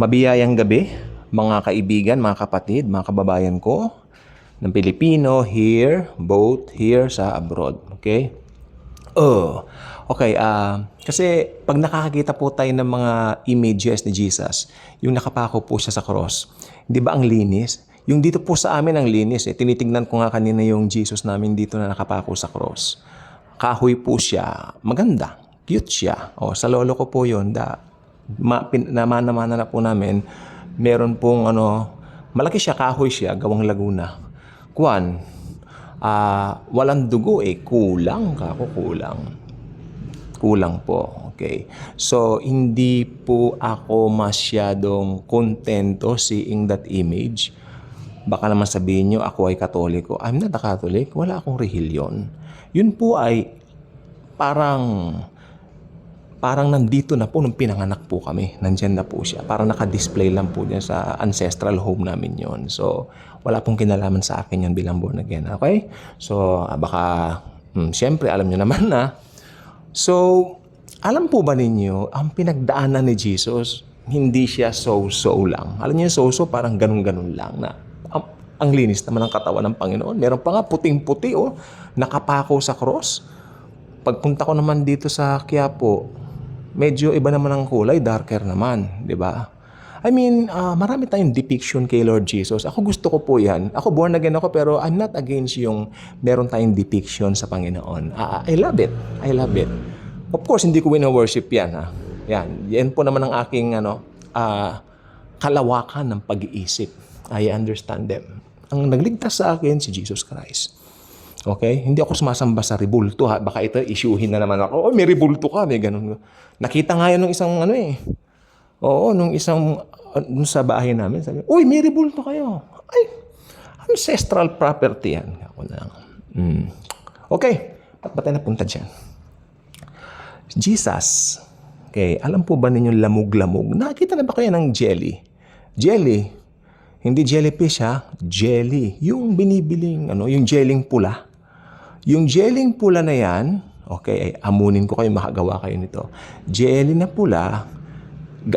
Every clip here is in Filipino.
Mabiyayang gabi, mga kaibigan, mga kapatid, mga kababayan ko ng Pilipino here, both here sa abroad. Okay? Oh, okay. ah kasi pag nakakakita po tayo ng mga images ni Jesus, yung nakapako po siya sa cross, di ba ang linis? Yung dito po sa amin ang linis. Eh. Tinitignan ko nga kanina yung Jesus namin dito na nakapako sa cross. Kahoy po siya. Maganda. Cute siya. O, sa lolo ko po yun. Da, ma, pin, naman-naman na po namin. Meron pong ano, malaki siya, kahoy siya, gawang Laguna. Kuan, ah walang dugo eh. Kulang ka ako, kulang. Kulang po. Okay. So, hindi po ako masyadong kontento seeing that image. Baka naman sabihin nyo, ako ay katoliko. I'm not a Catholic. Wala akong relihiyon. Yun po ay parang parang nandito na po nung pinanganak po kami. Nandyan na po siya. Parang naka-display lang po dyan sa ancestral home namin yon So, wala pong kinalaman sa akin yan bilang born again. Okay? So, ah, baka, hmm, syempre, alam nyo naman na. So, alam po ba ninyo, ang pinagdaanan ni Jesus, hindi siya so-so lang. Alam niyo so-so, parang ganun-ganun lang na ang, ang linis naman ng katawan ng Panginoon. Meron pa nga puting-puti, oh, nakapako sa cross. Pagpunta ko naman dito sa Quiapo, medyo iba naman ang kulay, darker naman, di ba? I mean, ah, marami tayong depiction kay Lord Jesus. Ako gusto ko po yan. Ako born again ako pero I'm not against yung meron tayong depiction sa Panginoon. Ah, I love it. I love it. Of course, hindi ko wina-worship yan. Ha? Yan. Yan po naman ang aking ano, ah, kalawakan ng pag-iisip. I understand them. Ang nagligtas sa akin si Jesus Christ. Okay? Hindi ako sumasamba sa ribulto ha. Baka ito isyuhin na naman ako. Oh, may ribulto ka, may ganun. Nakita nga yun ng isang ano eh. Oo, nung isang nung sa bahay namin, sabi, Uy, may ribulto kayo. Ay, ancestral property yan. Ako lang. Mm. Okay, ba't ba tayo napunta dyan? Jesus. Okay, alam po ba ninyo lamog-lamog? Nakita na ba kayo ng jelly? Jelly. Hindi jellyfish ha, jelly. Yung binibiling, ano, yung jelling pula. Yung jelling pula na yan, okay, ay, amunin ko kayo, makagawa kayo nito. Jelly na pula,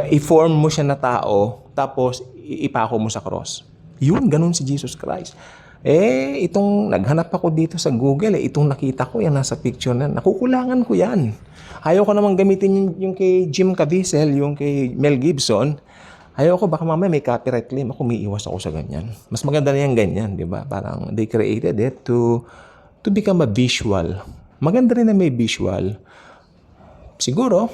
i-form mo siya na tao, tapos ipako mo sa cross. Yun, ganun si Jesus Christ. Eh, itong naghanap ako dito sa Google, eh, itong nakita ko, yan nasa picture na, nakukulangan ko yan. Ayaw ko namang gamitin yung, yung kay Jim Caviezel, yung kay Mel Gibson. Ayaw ko, baka mamaya may copyright claim. Ako, may iwas ako sa ganyan. Mas maganda na yung ganyan, di ba? Parang they created it to, to become a visual. Maganda rin na may visual. Siguro,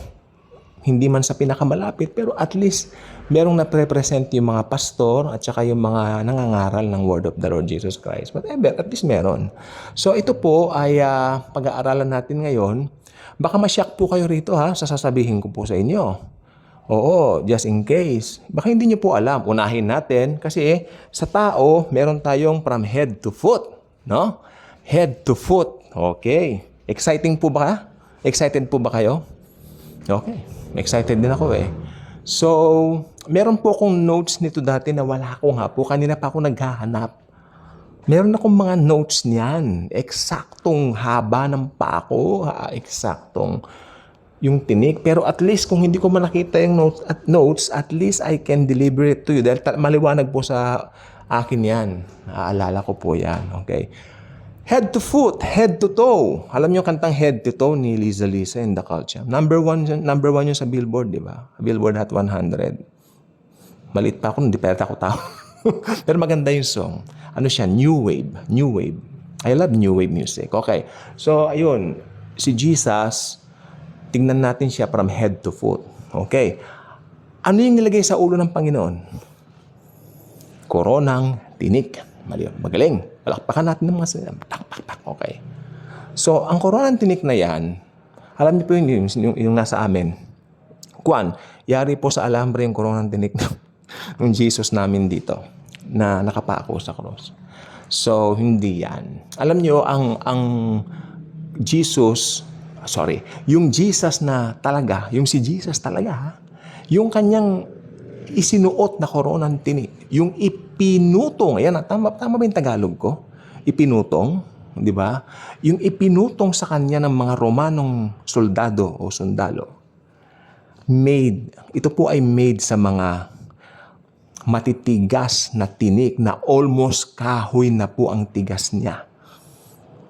hindi man sa pinakamalapit, pero at least merong na-represent yung mga pastor at saka yung mga nangangaral ng word of the Lord Jesus Christ. Whatever, at least meron. So ito po ay ah, pag-aaralan natin ngayon. Baka masyak po kayo rito ha, sa sasabihin ko po sa inyo. Oo, just in case. Baka hindi niyo po alam. Unahin natin kasi sa tao, meron tayong from head to foot. No? Head to foot. Okay. Exciting po ba? Excited po ba kayo? Okay. Excited din ako eh. So, meron po akong notes nito dati na wala ko nga po. Kanina pa ako naghahanap. Meron akong mga notes niyan. Eksaktong haba ng pako. Ha? Eksaktong yung tinik. Pero at least kung hindi ko man nakita yung notes at, notes, at least I can deliver it to you. Dahil maliwanag po sa akin yan. Naaalala ko po yan. Okay. Head to foot, head to toe. Alam niyo kantang head to toe ni Liza Lisa in the culture. Number one, yun- number one yun sa Billboard, di ba? Billboard Hot 100. Maliit pa ako, hindi pa ako tao. Pero maganda yung song. Ano siya? New wave. New wave. I love new wave music. Okay. So, ayun. Si Jesus, tingnan natin siya from head to foot. Okay. Ano yung nilagay sa ulo ng Panginoon? Koronang tinik. Mali. Magaling. Palakpakan natin ng mga sin- tak, tak. Okay. So, ang koronang tinik na yan, alam niyo po yun, yung, yung, yung nasa amin. Kwan, yari po sa alambre yung koronang tinik ng, Jesus namin dito na nakapako sa cross. So, hindi yan. Alam niyo, ang, ang Jesus, sorry, yung Jesus na talaga, yung si Jesus talaga, yung kanyang isinuot na koronang tinik, yung ipinutong, ayan, tama, tama ba yung Tagalog ko? Ipinutong, di ba? Yung ipinutong sa kanya ng mga Romanong soldado o sundalo, made, ito po ay made sa mga matitigas na tinik na almost kahoy na po ang tigas niya.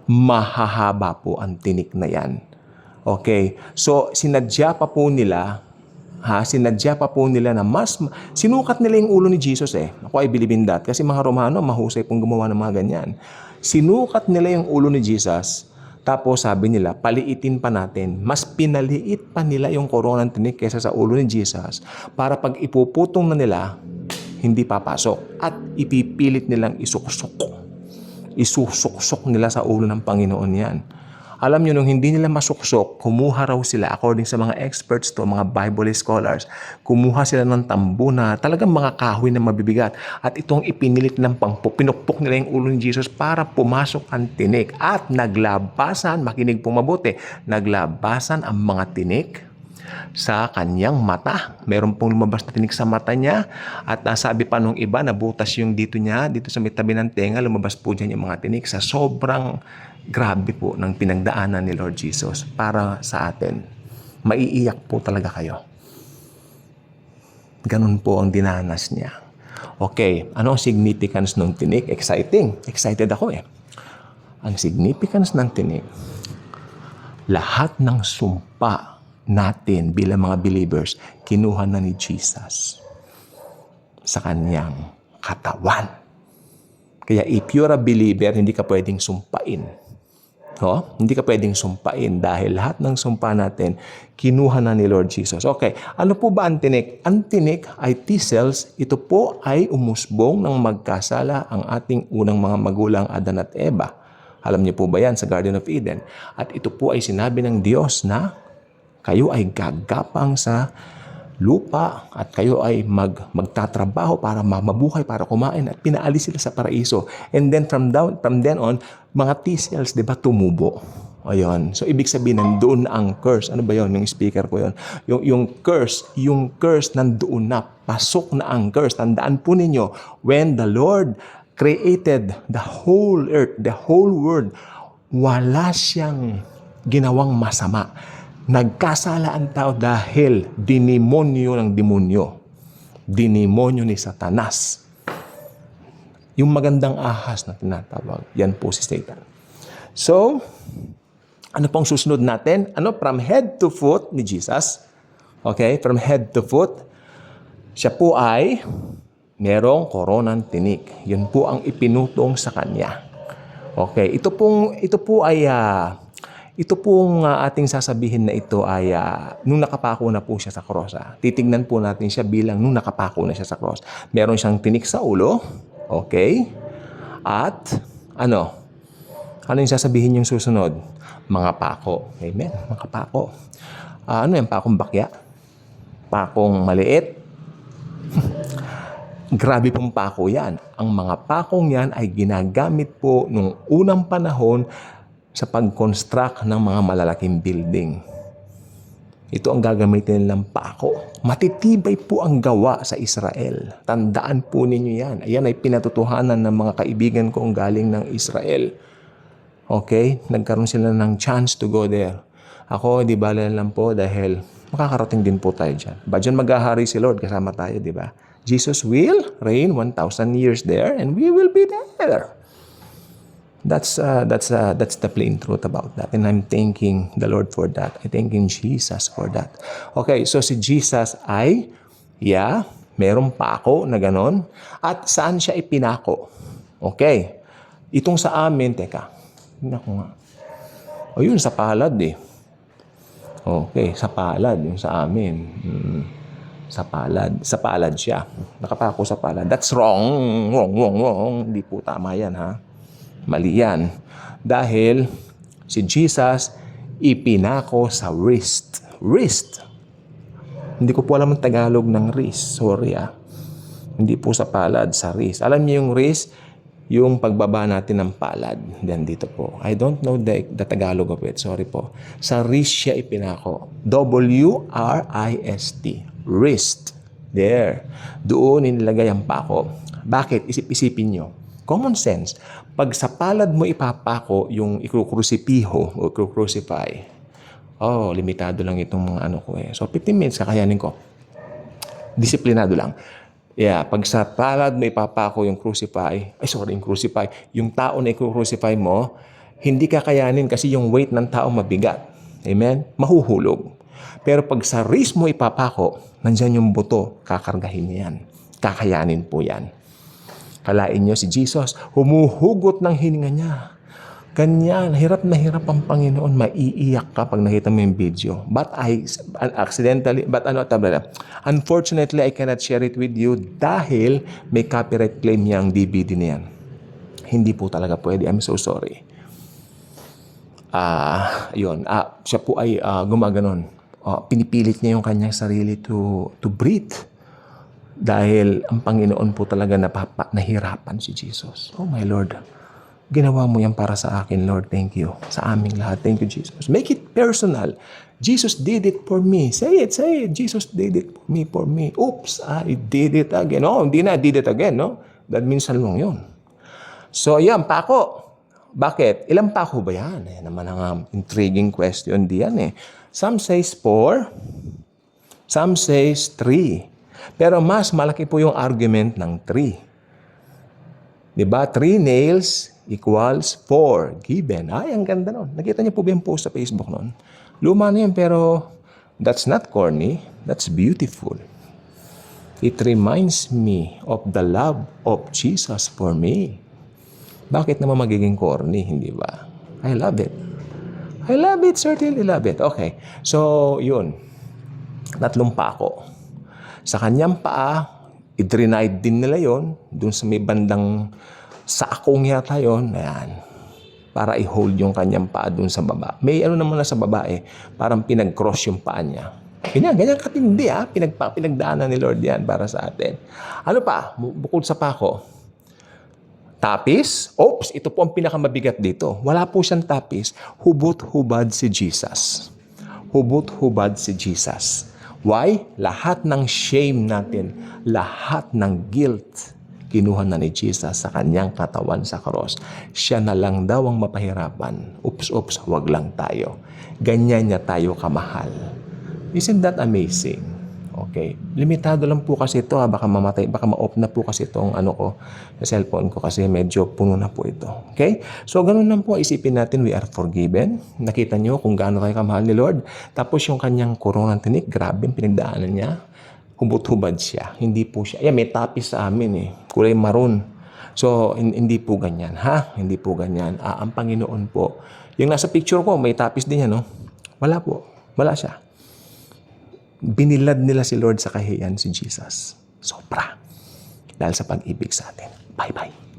Mahahaba po ang tinik na yan. Okay, so sinadya pa po nila ha, sinadya pa po nila na mas, sinukat nila yung ulo ni Jesus eh. Ako ay believe in that. Kasi mga Romano, mahusay pong gumawa ng mga ganyan. Sinukat nila yung ulo ni Jesus, tapos sabi nila, paliitin pa natin. Mas pinaliit pa nila yung koronang tinik kaysa sa ulo ni Jesus para pag ipuputong na nila, hindi papasok. At ipipilit nilang isuksok. Isusuksok nila sa ulo ng Panginoon yan. Alam nyo, nung hindi nila masuksok, kumuha raw sila, according sa mga experts to, mga Bible scholars, kumuha sila ng tambo na talagang mga kahoy na mabibigat. At itong ipinilit ng pangpo, pinukpok nila yung ulo ni Jesus para pumasok ang tinik. At naglabasan, makinig po mabuti, naglabasan ang mga tinik sa kanyang mata. Meron pong lumabas na tinik sa mata niya at nasabi pa nung iba, nabutas yung dito niya, dito sa may tabi ng tenga, lumabas po dyan yung mga tinik sa sobrang grabe po ng pinagdaanan ni Lord Jesus para sa atin. Maiiyak po talaga kayo. Ganun po ang dinanas niya. Okay, ano ang significance ng tinik? Exciting. Excited ako eh. Ang significance ng tinik, lahat ng sumpa natin bilang mga believers, kinuha na ni Jesus sa kanyang katawan. Kaya if you're a believer, hindi ka pwedeng sumpain. No? Hindi ka pwedeng sumpain dahil lahat ng sumpa natin, kinuha na ni Lord Jesus. Okay, ano po ba ang tinik? Ang tinik ay T-cells. Ito po ay umusbong ng magkasala ang ating unang mga magulang Adan at Eva. Alam niyo po ba yan sa Garden of Eden? At ito po ay sinabi ng Diyos na kayo ay gagapang sa lupa at kayo ay mag, magtatrabaho para mabuhay, para kumain at pinaalis sila sa paraiso. And then from, down, from then on, mga T-cells, di ba, tumubo. Ayun. So, ibig sabihin, nandoon na ang curse. Ano ba yon Yung speaker ko yon Yung, yung curse, yung curse nandoon na. Pasok na ang curse. Tandaan po ninyo, when the Lord created the whole earth, the whole world, wala siyang ginawang masama Nagkasala ang tao dahil dinimonyo ng demonyo. Dinimonyo ni Satanas. Yung magandang ahas na tinatawag, yan po si Satan. So, ano pong susunod natin? Ano? From head to foot ni Jesus. Okay? From head to foot. Siya po ay merong koronang tinik. Yun po ang ipinutong sa kanya. Okay, ito pong ito po ay uh, ito pong uh, ating sasabihin na ito ay uh, nung nakapako na po siya sa cross. Ah. Titingnan po natin siya bilang nung nakapako na siya sa cross. Meron siyang tinik sa ulo. Okay? At ano? Ano yung sasabihin yung susunod? Mga pako. Amen? Mga pako. Uh, ano yung pakong bakya? Pakong maliit? Grabe pong pako yan. Ang mga pakong yan ay ginagamit po nung unang panahon sa pag-construct ng mga malalaking building. Ito ang gagamitin nilang pako. Matitibay po ang gawa sa Israel. Tandaan po ninyo yan. Ayan ay pinatutuhanan ng mga kaibigan ko ang galing ng Israel. Okay? Nagkaroon sila ng chance to go there. Ako, di bala lang po dahil makakarating din po tayo dyan. Ba dyan maghahari si Lord kasama tayo, di ba? Jesus will reign 1,000 years there and we will be there. That's uh, that's uh, that's the plain truth about that. And I'm thanking the Lord for that. I thanking Jesus for that. Okay, so si Jesus ay yeah, merong pako na ganon. At saan siya ipinako? Okay. Itong sa amin, teka. Naku nga. O yun, sa palad eh. Okay, sa palad, yung sa amin. Hmm. Sa palad. Sa palad siya. Nakapako sa palad. That's wrong. Wrong, wrong, wrong. Hindi po tama yan, ha? Mali yan. Dahil si Jesus ipinako sa wrist. Wrist. Hindi ko po alam ang Tagalog ng wrist. Sorry ah. Hindi po sa palad, sa wrist. Alam niyo yung wrist, yung pagbaba natin ng palad. Yan dito po. I don't know the, the Tagalog of it. Sorry po. Sa wrist siya ipinako. W-R-I-S-T. Wrist. There. Doon inilagay ang pako. Bakit? Isip-isipin nyo. Common sense. Pag sa palad mo ipapako yung ikukrusipiho o ikukrucify, oh, limitado lang itong mga ano ko eh. So, 15 minutes kakayanin ko. Disiplinado lang. Yeah, pag sa palad mo ipapako yung crucify, ay sorry, yung crucify, yung tao na i-crucify mo, hindi kakayanin kasi yung weight ng tao mabigat. Amen? Mahuhulog. Pero pag sa wrist mo ipapako, nandyan yung buto, kakargahin niya yan. Kakayanin po yan. Kalain nyo si Jesus, humuhugot ng hininga niya. Ganyan, hirap na hirap ang Panginoon. Maiiyak ka pag nakita mo yung video. But I, accidentally, but ano, tabla Unfortunately, I cannot share it with you dahil may copyright claim niya ang DVD na yan. Hindi po talaga pwede. I'm so sorry. Ah, yun. Ah, siya po ay ah, gumaganon. Ah, pinipilit niya yung kanyang sarili to to breathe. Dahil ang Panginoon po talaga napapa, nahirapan si Jesus. Oh my Lord. Ginawa mo yan para sa akin, Lord. Thank you. Sa aming lahat. Thank you, Jesus. Make it personal. Jesus did it for me. Say it, say it. Jesus did it for me, for me. Oops, I did it again. Oh, hindi na, did it again, no? That means lang yun. So, yan, pako. Bakit? Ilang pako ba yan? Eh, naman ang um, intriguing question diyan eh. Some says four, some says three. Pero mas malaki po yung argument ng three. Di ba? Three nails equals four given. Ay, ang ganda nun. Nakita niyo po ba yung post sa Facebook nun? Luma na yun, pero that's not corny. That's beautiful. It reminds me of the love of Jesus for me. Bakit naman magiging corny, hindi ba? I love it. I love it, certainly love it. Okay. So, yun. Tatlong pa ako. Sa kanyang paa, i-drenade din nila yon dun sa may bandang sa akong yata yon ayan para i-hold yung kanyang paa dun sa baba. May ano naman na sa baba eh, parang pinag-cross yung paa niya. Ganyan, ganyan katindi ah. Pinagpa, pinagdaanan ni Lord yan para sa atin. Ano pa? Bu- Bukod sa pako, tapis. Oops, ito po ang pinakamabigat dito. Wala po siyang tapis. Hubot-hubad si Jesus. Hubot-hubad si Jesus. Why? Lahat ng shame natin, lahat ng guilt, kinuha na ni Jesus sa kanyang katawan sa cross. Siya na lang daw ang mapahirapan. Oops, oops, wag lang tayo. Ganyan niya tayo kamahal. Isn't that amazing? Okay. Limitado lang po kasi ito ha. Baka mamatay, baka ma-off na po kasi itong ano ko cellphone ko kasi medyo puno na po ito. Okay? So, ganun lang po isipin natin we are forgiven. Nakita nyo kung gaano tayo kamahal ni Lord. Tapos yung kanyang koronang tinik, grabe yung pinagdaanan niya. Hubot-hubad siya. Hindi po siya. Yeah, may tapis sa amin eh. Kulay maroon. So, hin- hindi po ganyan. Ha? Hindi po ganyan. Ah, ang Panginoon po. Yung nasa picture ko, may tapis din yan, no? Wala po. Wala siya binilad nila si Lord sa kahiyan si Jesus. Sobra. Dahil sa pag-ibig sa atin. Bye-bye.